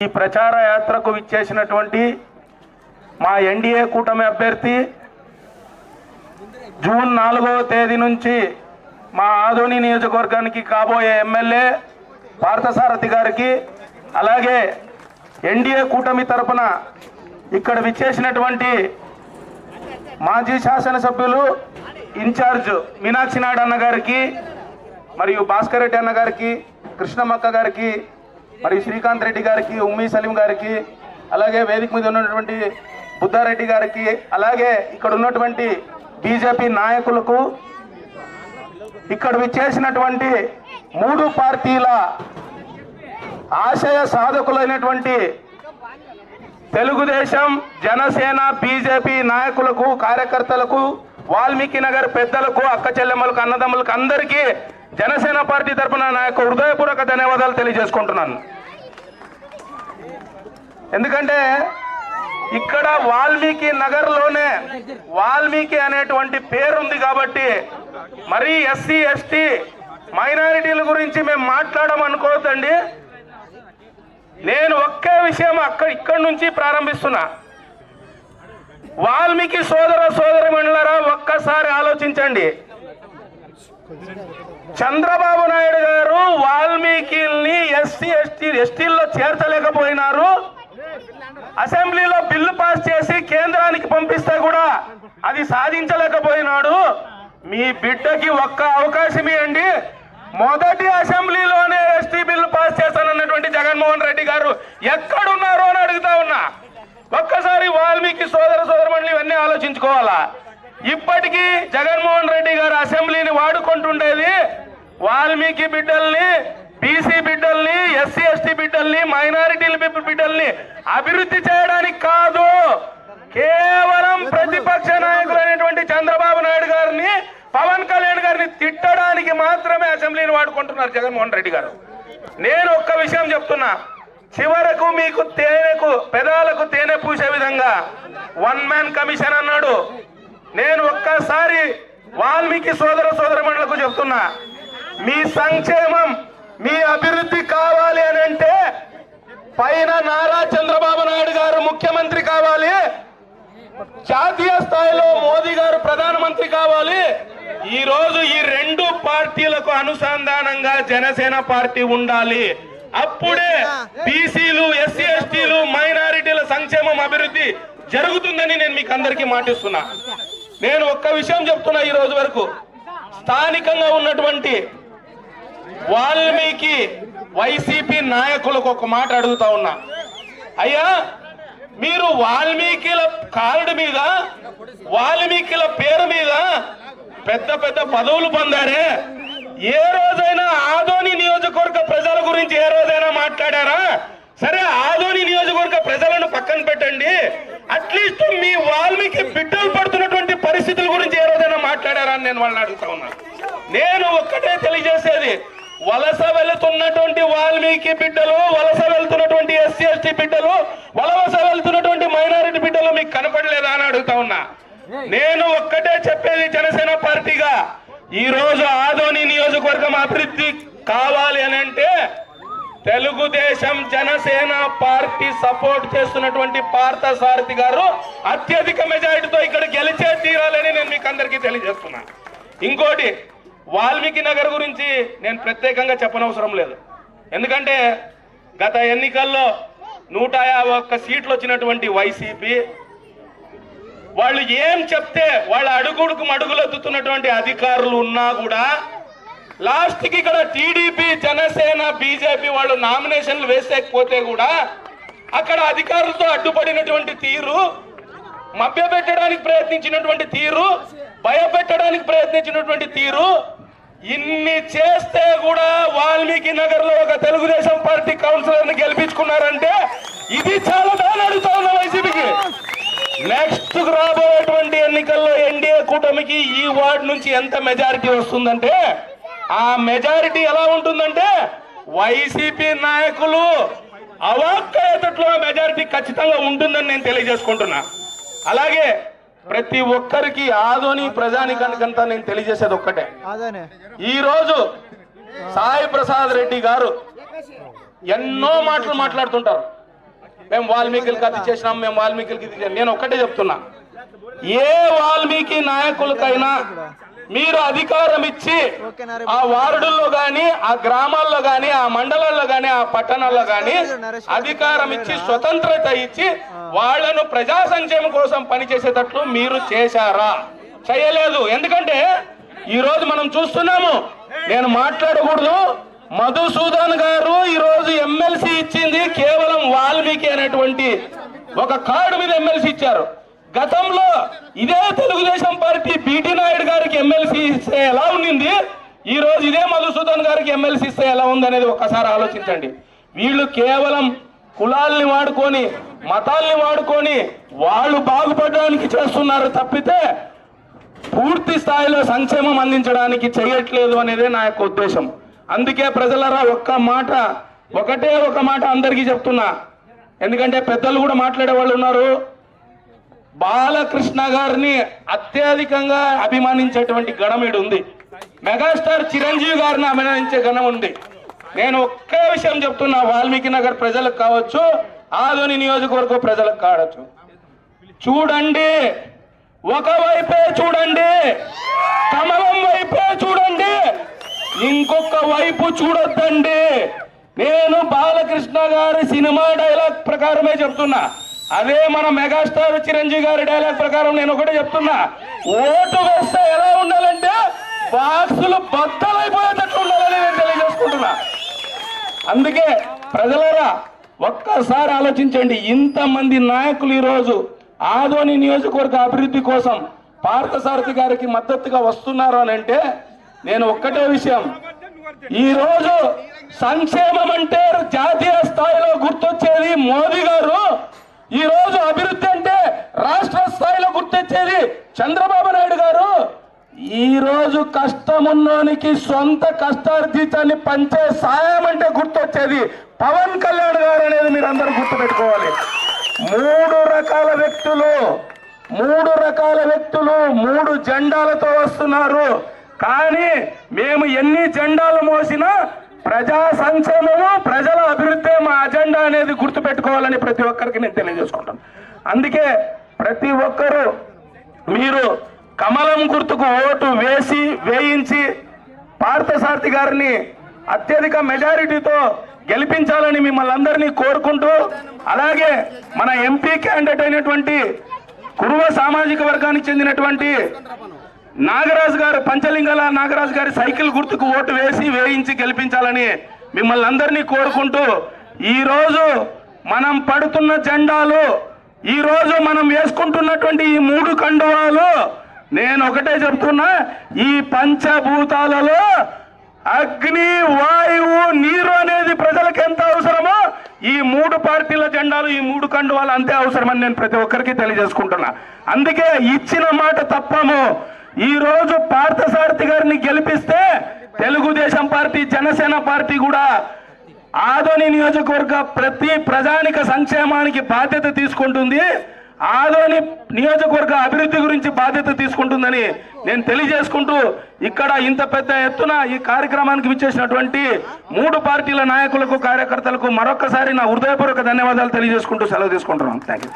ఈ ప్రచార యాత్రకు విచ్చేసినటువంటి మా ఎన్డీఏ కూటమి అభ్యర్థి జూన్ నాలుగవ తేదీ నుంచి మా ఆదోని నియోజకవర్గానికి కాబోయే ఎమ్మెల్యే పార్థసారథి గారికి అలాగే ఎన్డీఏ కూటమి తరపున ఇక్కడ విచ్చేసినటువంటి మాజీ శాసనసభ్యులు ఇన్ఛార్జ్ మీనాక్షి నాయుడు అన్న గారికి మరియు భాస్కర్ రెడ్డి అన్న గారికి కృష్ణమక్క గారికి మరి శ్రీకాంత్ రెడ్డి గారికి ఉమ్మీ సలీం గారికి అలాగే వేదిక మీద ఉన్నటువంటి బుద్ధారెడ్డి గారికి అలాగే ఇక్కడ ఉన్నటువంటి బీజేపీ నాయకులకు ఇక్కడ విచ్చేసినటువంటి మూడు పార్టీల ఆశయ సాధకులైనటువంటి తెలుగుదేశం జనసేన బీజేపీ నాయకులకు కార్యకర్తలకు వాల్మీకి నగర్ పెద్దలకు అక్క చెల్లెమ్మలకు అన్నదమ్ములకు అందరికీ జనసేన పార్టీ తరఫున నా యొక్క హృదయపూర్వక ధన్యవాదాలు తెలియజేసుకుంటున్నాను. ఎందుకంటే ఇక్కడ వాల్మీకి నగర్లోనే వాల్మీకి అనేటువంటి పేరుంది కాబట్టి మరీ ఎస్సీ ఎస్టీ మైనారిటీల గురించి మేము మాట్లాడమనుకోవద్దండి. నేను ఒకే విషయం అక్కడ ఇక్కడి నుంచి ప్రారంభిస్తున్నా. వాల్మీకి సోదర సోదరి మండలరా ఒక్కసారి ఆలోచించండి. చంద్రబాబు నాయుడు గారు వాల్మీకిల్ని ఎస్సీ ఎస్టీ ఎస్టీల్లో చేర్చలేకపోయినారు. అసెంబ్లీలో బిల్లు పాస్ చేసి కేంద్రానికి పంపిస్తే కూడా అది సాధించలేకపోయినాడు. మీ బిడ్డకి ఒక్క అవకాశం ఇవ్వండి. మొదటి అసెంబ్లీలోనే ఎస్టీ బిల్లు పాస్ చేస్తానన్నటువంటి జగన్మోహన్ రెడ్డి గారు ఎక్కడున్నారో అని అడుగుతా ఉన్నా. ఒక్కసారి వాల్మీకి సోదర సోదరమణులు ఇవన్నీ ఆలోచించుకోవాలా? ఇప్పటికీ జగన్మోహన్ రెడ్డి గారు అసెంబ్లీని వాడుకుంటుండేది వాల్మీకి బిడ్డల్ని బీసీ బిడ్డల్ని ఎస్సీ ఎస్టీ బిడ్డల్ని మైనారిటీల బిడ్డల్ని అభివృద్ధి చేయడానికి కాదు. కేవలం ప్రతిపక్ష నాయకులైనటువంటి చంద్రబాబు నాయుడు గారిని పవన్ కళ్యాణ్ గారిని తిట్టడానికి మాత్రమే అసెంబ్లీని వాడుకుంటున్నారు జగన్మోహన్ రెడ్డి గారు. నేను ఒక్క విషయం చెప్తున్నా. చివరకు మీకు తేనెకు పెదాలకు తేనె పూసే విధంగా వన్ మ్యాన్ కమిషన్ అన్నాడు. నేను ఒక్కసారి వాల్మీకి సోదర సోదరమణులకు చెప్తున్నా మీ సంక్షేమం మీ అభివృద్ధి కావాలి అని అంటే పైన నారా చంద్రబాబు నాయుడు గారు ముఖ్యమంత్రి కావాలి జాతీయ స్థాయిలో మోదీ గారు ప్రధానమంత్రి కావాలి. ఈ రోజు ఈ రెండు పార్టీలకు అనుసంధానంగా జనసేన పార్టీ ఉండాలి. అప్పుడే బీసీలు ఎస్సీ ఎస్టీలు మైనారిటీల సంక్షేమం అభివృద్ధి జరుగుతుందని నేను మీకు అందరికీ మాటిస్తున్నా. నేను ఒక్క విషయం చెప్తున్నా ఈ రోజు వరకు. స్థానికంగా ఉన్నటువంటి వాల్మీకి వైసీపీ నాయకులకు ఒక మాట అడుగుతా ఉన్నా. అయ్యా మీరు వాల్మీకిల కార్డు మీద వాల్మీకిల పేరు మీద పెద్ద పెద్ద పదవులు పొందారే. ఏ రోజైనా ఆదోని నియోజకవర్గ ప్రజల గురించి ఏ రోజైనా మాట్లాడారా? సరే ఆదోని నియోజకవర్గ ప్రజలను పక్కన పెట్టండి. అట్లీస్ట్ మీ వాల్మీకి బిడ్డలు పడుతున్నటువంటి పరిస్థితుల గురించి ఏ రోజైనా మాట్లాడారా అని నేను వాళ్ళని అడుగుతా ఉన్నాను నేను ఒక్కటే తెలియజేసేది వలస వెళుతున్నటువంటి వాల్మీకి బిడ్డలు వలస వెళ్తున్నటువంటి ఎస్సీ ఎస్టీ బిడ్డలు వలస వెళ్తున్నటువంటి మైనారిటీ బిడ్డలు మీకు కనపడలేదా అని అడుగుతా ఉన్నా. నేను ఒక్కటే చెప్పేది జనసేన పార్టీగా ఈ రోజు ఆదోని నియోజకవర్గం అభివృద్ధి కావాలి అని అంటే తెలుగుదేశం జనసేన పార్టీ సపోర్ట్ చేస్తున్నటువంటి పార్థ సారథి గారు అత్యధిక మెజారిటీతో ఇక్కడ గెలిచే తీరాలని నేను మీకు అందరికీ తెలియజేస్తున్నాను ఇంకోటి వాల్మీకి నగర్ గురించి నేను ప్రత్యేకంగా చెప్పనవసరం లేదు. ఎందుకంటే గత ఎన్నికల్లో నూట యాభై ఒక్క సీట్లు వచ్చినటువంటి వైసీపీ వాళ్ళు ఏం చెప్తే వాళ్ళ అడుగుడుకు మడుగులెత్తుతున్నటువంటి అధికారులు ఉన్నా కూడా లాస్ట్కి ఇక్కడ టీడీపీ జనసేన బీజేపీ వాళ్ళు నామినేషన్లు వేసేకపోతే కూడా అక్కడ అధికారులతో అడ్డుపడినటువంటి తీరు మభ్యపెట్టడానికి ప్రయత్నించినటువంటి తీరు భయపెట్టడానికి ప్రయత్నించినటువంటి తీరు ఇన్ని చేస్తే కూడా వాల్మీకి నగర్లో ఒక తెలుగుదేశం పార్టీ కౌన్సిలర్ని గెలిపించుకున్నారంటే ఇది చాలా దాని అడుగుతా ఉన్న వైసీపీకి. నెక్స్ట్ రాబోయేటువంటి ఎన్నికల్లో ఎన్డీఏ కూటమికి ఈ వార్డు నుంచి ఎంత మెజారిటీ వస్తుందంటే ఆ మెజారిటీ ఎలా ఉంటుందంటే వైసీపీ నాయకులు అవాక్కయ్యేటట్లు ఆ మెజారిటీ ఖచ్చితంగా ఉంటుందని నేను తెలియజేసుకుంటున్నా. అలాగే ప్రతి ఒక్కరికి ఆదోని ప్రజానికానికంతా నేను తెలియజేసేది ఒక్కటే. అదేనే ఈ రోజు సాయి ప్రసాద్ రెడ్డి గారు ఎన్నో మాటలు మాట్లాడుతుంటారు. మేము వాల్మీకిలకు అది చేసినాం మేము వాల్మీకిలకి ఇది. నేను ఒక్కటే చెప్తున్నా. ఏ వాల్మీకి నాయకులకైనా మీరు అధికారం ఇచ్చి ఆ వార్డుల్లో గాని ఆ గ్రామాల్లో గాని ఆ మండలాల్లో గాని ఆ పట్టణాల్లో గాని అధికారం ఇచ్చి స్వతంత్రత ఇచ్చి వాళ్ళను ప్రజా సంక్షేమం కోసం పనిచేసేటట్లు మీరు చేశారా? చేయలేదు. ఎందుకంటే ఈ రోజు మనం చూస్తున్నాము నేను మాట్లాడకూడదు. మధుసూదన్ గారు ఈ రోజు ఎమ్మెల్సీ ఇచ్చింది కేవలం వాల్మీకి అనేటువంటి ఒక కార్డు మీద ఎమ్మెల్సీ ఇచ్చారు. గతంలో ఇదే తెలుగుదేశం పార్టీ బీటీ నాయుడు గారికి ఎమ్మెల్సీ ఇస్తే ఎలా ఉండింది? ఈ రోజు ఇదే మధుసూదన్ గారికి ఎమ్మెల్సీ ఇస్తే ఎలా ఉంది అనేది ఒక్కసారి ఆలోచించండి. వీళ్ళు కేవలం కులాల్ని వాడుకొని మతాల్ని వాడుకొని వాళ్ళు బాగుపడడానికి చేస్తున్నారు తప్పితే పూర్తి స్థాయిలో సంక్షేమం అందించడానికి చేయట్లేదు అనేదే నా యొక్క ఉద్దేశం. అందుకే ప్రజలరా ఒక్క మాట ఒకటే ఒక మాట అందరికీ చెప్తున్నా. ఎందుకంటే పెద్దలు కూడా మాట్లాడే వాళ్ళు ఉన్నారు. బాలకృష్ణ గారిని అత్యధికంగా అభిమానించేటువంటి గణం ఇడు ఉంది మెగాస్టార్ చిరంజీవి గారిని అభిమానించే గణం ఉంది. నేను ఒకే విషయం చెప్తున్నా వాల్మీకి నగర్ ప్రజలకు కావచ్చు ఆదోని నియోజకవర్గ ప్రజలకు కావచ్చు. చూడండి ఒకవైపే చూడండి కమలం వైపే చూడండి ఇంకొక వైపు చూడొద్దండి. నేను బాలకృష్ణ గారి సినిమా డైలాగ్ ప్రకారమే చెప్తున్నా. అదే మన మెగాస్టార్ చిరంజీవి గారి డైలాగ్ ప్రకారం నేను ఒకటే చెప్తున్నా. ఓటు వేస్తే ఎలా ఉండాలంటే బాక్సులు బద్దలైపోయేటట్లు ఉండాలని నేను తెలియజేసుకుంటున్నా. అందుకే ప్రజలరా ఒక్కసారి ఆలోచించండి. ఇంతమంది నాయకులు ఈరోజు ఆదోని నియోజకవర్గ అభివృద్ధి కోసం పార్థసారథి గారికి మద్దతుగా వస్తున్నారు అని అంటే నేను ఒక్కటే విషయం. ఈరోజు సంక్షేమం అంటే జాతీయ స్థాయిలో గుర్తొచ్చేది మోదీ గారు. ఈ రోజు అభివృద్ధి అంటే రాష్ట్ర స్థాయిలో గుర్తొచ్చేది చంద్రబాబు నాయుడు గారు. ఈ రోజు కష్టమున్నోనికి సొంత కష్టార్జితాన్ని పంచే సాయం అంటే గుర్తొచ్చేది పవన్ కళ్యాణ్ గారు అనేది మీరు అందరూ గుర్తుపెట్టుకోవాలి. మూడు రకాల వ్యక్తులు మూడు రకాల వ్యక్తులు మూడు జెండాలతో వస్తున్నారు. కానీ మేము ఎన్ని జెండాలు మోసినా ప్రజా సంక్షేమము ప్రజల అభివృద్ధి మా అజెండా అనేది గుర్తుపెట్టుకోవాలని ప్రతి ఒక్కరికి నేను తెలియజేసుకుంటాను. అందుకే ప్రతి ఒక్కరూ మీరు కమలం గుర్తుకు ఓటు వేసి వేయించి పార్థసారథి గారిని అత్యధిక మెజారిటీతో గెలిపించాలని మిమ్మల్ని అందరినీ కోరుకుంటూ అలాగే మన ఎంపీ క్యాండిడేట్ అయినటువంటి కురువ సామాజిక వర్గానికి చెందినటువంటి నాగరాజు గారు పంచలింగల నాగరాజు గారి సైకిల్ గుర్తుకు ఓటు వేసి వేయించి గెలిపించాలని మిమ్మల్ని అందరినీ కోరుకుంటూ ఈరోజు మనం పడుతున్న జెండాలు ఈరోజు మనం వేసుకుంటున్నటువంటి ఈ మూడు కండువాలు నేను ఒకటే చెప్తున్నా ఈ పంచభూతాలలో అగ్ని వాయువు నీరు అనేది ప్రజలకు ఎంత అవసరమో ఈ మూడు పార్టీల జెండాలు ఈ మూడు కండువాలు అంతే అవసరమని నేను ప్రతి ఒక్కరికి తెలియజేసుకుంటున్నా. అందుకే ఇచ్చిన మాట తప్పము. ఈరోజు పార్థసారథి గారిని గెలిపిస్తే తెలుగుదేశం పార్టీ జనసేన పార్టీ కూడా ఆదోని నియోజకవర్గ ప్రతి ప్రజానిక సంక్షేమానికి బాధ్యత తీసుకుంటుంది. ఆదోని నియోజకవర్గ అభివృద్ధి గురించి బాధ్యత తీసుకుంటుందని నేను తెలియజేసుకుంటూ ఇక్కడ ఇంత పెద్ద ఎత్తున ఈ కార్యక్రమానికి విచ్చేసినటువంటి మూడు పార్టీల నాయకులకు కార్యకర్తలకు మరొకసారి నా హృదయపూర్వక ధన్యవాదాలు తెలియజేసుకుంటూ సెలవు తీసుకుంటున్నాను. Thank you